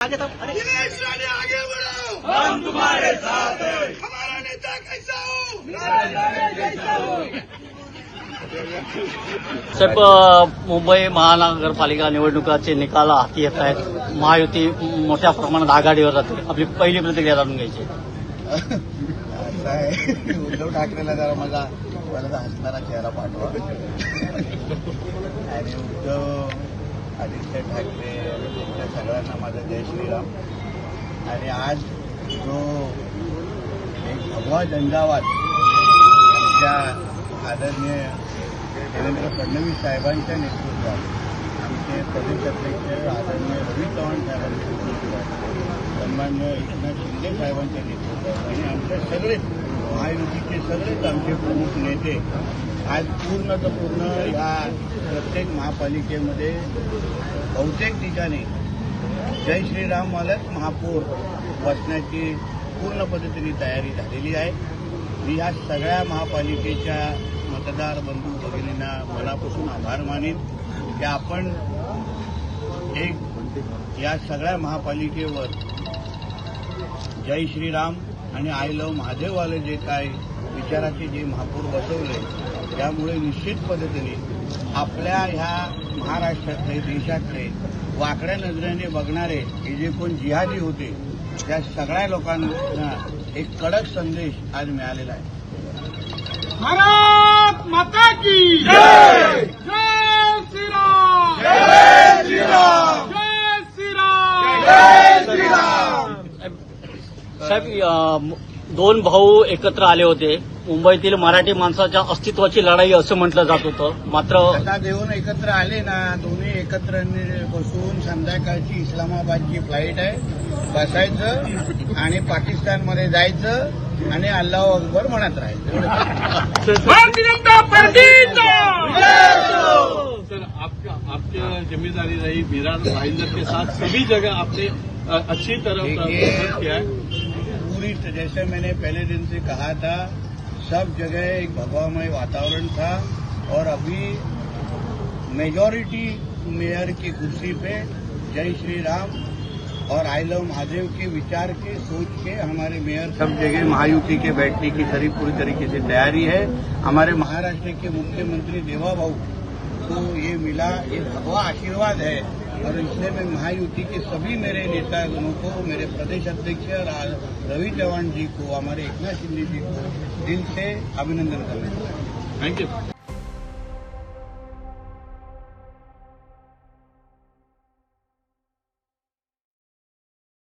आगे तो अरे। राणे आगे बढ़ो। हम तुम्हारे साथ हैं। हमारा नेता कैसा हो? साहेब मुंबई महानगरपालिका निवडणुकाचे निकाल हाती येत आहेत. महायुती मोठ्या प्रमाणात आघाडीवर राहते आपली पहिली प्रतिक्रिया जाणून घ्यायची उद्धव ठाकरेला जरा माझा मला तर हसणारा चेहरा पाठवा. आणि उद्धव आदित्य ठाकरे तुमच्या सगळ्यांना माझा जय श्रीराम. आणि आज जो एक भगवा झंझावात आमच्या आदरणीय देवेंद्र फडणवीस साहेबांच्या नेतृत्वात आमचे प्रदेश अध्यक्ष आदरणीय रवी चव्हाण साहेबांच्या नेतृत्वात सन्मान्य एकनाथ शिंदे साहेबांच्या नेतृत्वात आणि आमच्या सगळे महायुतीचे सगळेच आमचे प्रमुख नेते आज पूर्ण तर पूर्ण या प्रत्येक महापालिकेमध्ये बहुतेक ठिकाणी जय श्रीराम मालक महापौर बसण्याची पूर्ण पद्धतीने तयारी झालेली आहे. मी या सगळ्या महापालिकेच्या मतदार बंधू भगिनींना मनापासून आभार मानेन की आपण एक या सगळ्या महापालिकेवर जय श्रीराम आणि आय लव्ह महादेववाले जे काय विचाराचे जे महापौर बसवले त्यामुळे निश्चित पद्धतीने आपल्या ह्या महाराष्ट्रातले देशातले वाकड्या नजरेने बघणारे हे जे कोण जिहादी होते त्या सगळ्या लोकांना एक कडक संदेश आज मिळालेला आहे. भारत माता की साहेब दोन भाऊ एकत्र आले होते. मुंबईतील मराठी माणसाच्या अस्तित्वाची लढाई असं म्हटलं जात होतं. मात्र आता देऊन एकत्र आले ना दोन्ही एकत्र बसून संध्याकाळची इस्लामाबादची फ्लाईट आहे. बसायचं आणि पाकिस्तानमध्ये जायचं आणि अल्लाह अकबर म्हणत राहायचं. भारतीय जनता पार्टी सर आपका आपकी जिम्मेदारी रही मीरा भाईंदर के साथ सभी जगह आपने अच्छी तरह किया है। पूरी जैसे मैंने पहले दिन से कहा था, सब जगह एक भगवामय वातावरण था और अभी मेजॉरिटी मेयर की कुर्सी पे जय श्री राम और आई लव महादेव के विचार के, सोच के हमारे मेयर सब जगह महायुति के बैठने की पूरी तरीके से तैयारी है। हमारे महाराष्ट्र के मुख्यमंत्री देवा भाऊ को ये मिला, ये भगवा आशीर्वाद है। और इसलिए मैं महायुति के सभी मेरे नेतागणों को, मेरे प्रदेश अध्यक्ष रवि चौहान जी को, हमारे एकनाथ शिंदे जी को दिल से अभिनंदन करना थैंक यू